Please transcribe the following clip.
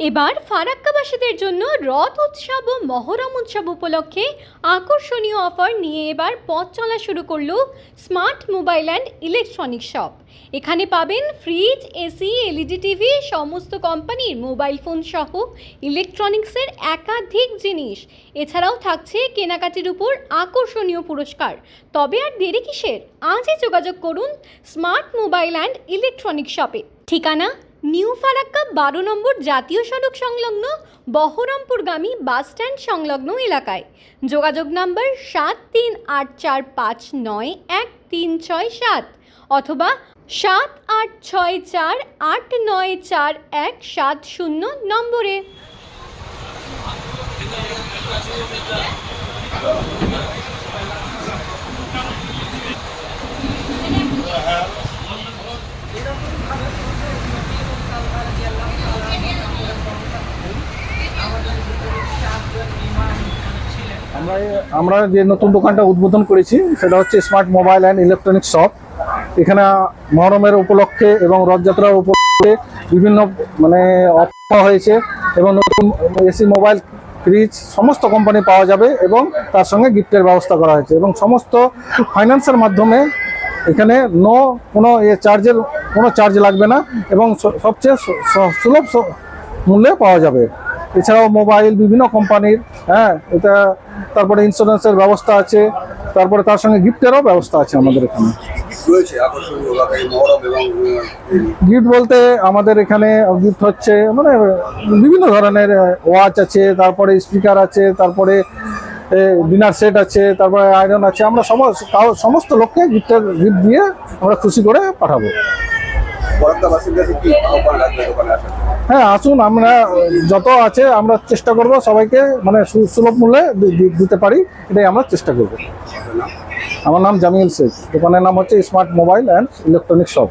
এবার ফারাক্কাবাসীদের জন্য রথ উৎসব ও মহরম উৎসব উপলক্ষে আকর্ষণীয় অফার নিয়ে এবার পথ চলা শুরু করল smart mobile and electronic shop. এখানে পাবেন ফ্রিজ, এসি, এলইডি টিভি, সমস্ত কোম্পানির মোবাইল ফোন সহ ইলেকট্রনিক্সের একাধিক জিনিস। এছাড়াও থাকছে কেনাকাটির উপর আকর্ষণীয় পুরস্কার। তবে আর দেরি কিসের? আজই যোগাযোগ করুন স্মার্ট মোবাইল অ্যান্ড ইলেকট্রনিক শপে। ঠিকানা নিউ ফারাক্কা বারো নম্বর জাতীয় সড়ক সংলগ্ন বহরমপুরগামী বাস স্ট্যান্ড সংলগ্ন এলাকায়। যোগাযোগ নম্বর সাত তিন আট চার পাঁচ নয় এক তিন ছয় সাত অথবা সাত আট ছয় চার আট নয় চার এক সাত শূন্য নম্বরে। আমরা যে নতুন দোকানটা উদ্বোধন করেছি, সেটা হচ্ছে smart mobile and electronic shop এখানে মহরমের উপলক্ষে এবং রথযাত্রার উপলক্ষে বিভিন্ন মানে অফার হয়েছে এবং নতুন এসি, মোবাইল, ফ্রিজ, সমস্ত কোম্পানি পাওয়া যাবে এবং তার সঙ্গে গিফটের ব্যবস্থা করা হয়েছে এবং সমস্ত ফাইন্যান্সের মাধ্যমে এখানে নো কোনো এ চার্জের কোনো চার্জ লাগবে না এবং সবচেয়ে সুলভ মূল্যে পাওয়া যাবে। এছাড়াও মোবাইল বিভিন্ন কোম্পানির হ্যাঁ এটা তারপরে ইন্স্যুরেন্সের ব্যবস্থা আছে তারপরে তার সঙ্গে গিফটেরও ব্যবস্থা আছে আমাদের এখানে। গিফট বলতে আমাদের এখানে গিফট হচ্ছে মানে বিভিন্ন ধরনের ওয়াচ আছে তারপরে স্পিকার আছে তারপরে ডিনার সেট আছে তারপরে আয়রন আছে। আমরা সমস্ত সমস্ত লোককে গিফটের গিফট দিয়ে আমরা খুশি করে পাঠাবো। ফরাক্কাবাসীর কাছে কি আহ্বান রাখবে দোকানে আসার হ্যাঁ আসুন, আমরা যত আছে আমরা চেষ্টা করব সবাইকে মানে সুলভ মূল্যে দিতে পারি, এটাই আমরা চেষ্টা করব। আমার নাম জামিল শেখ, দোকানের নাম হচ্ছে smart mobile and electronic shop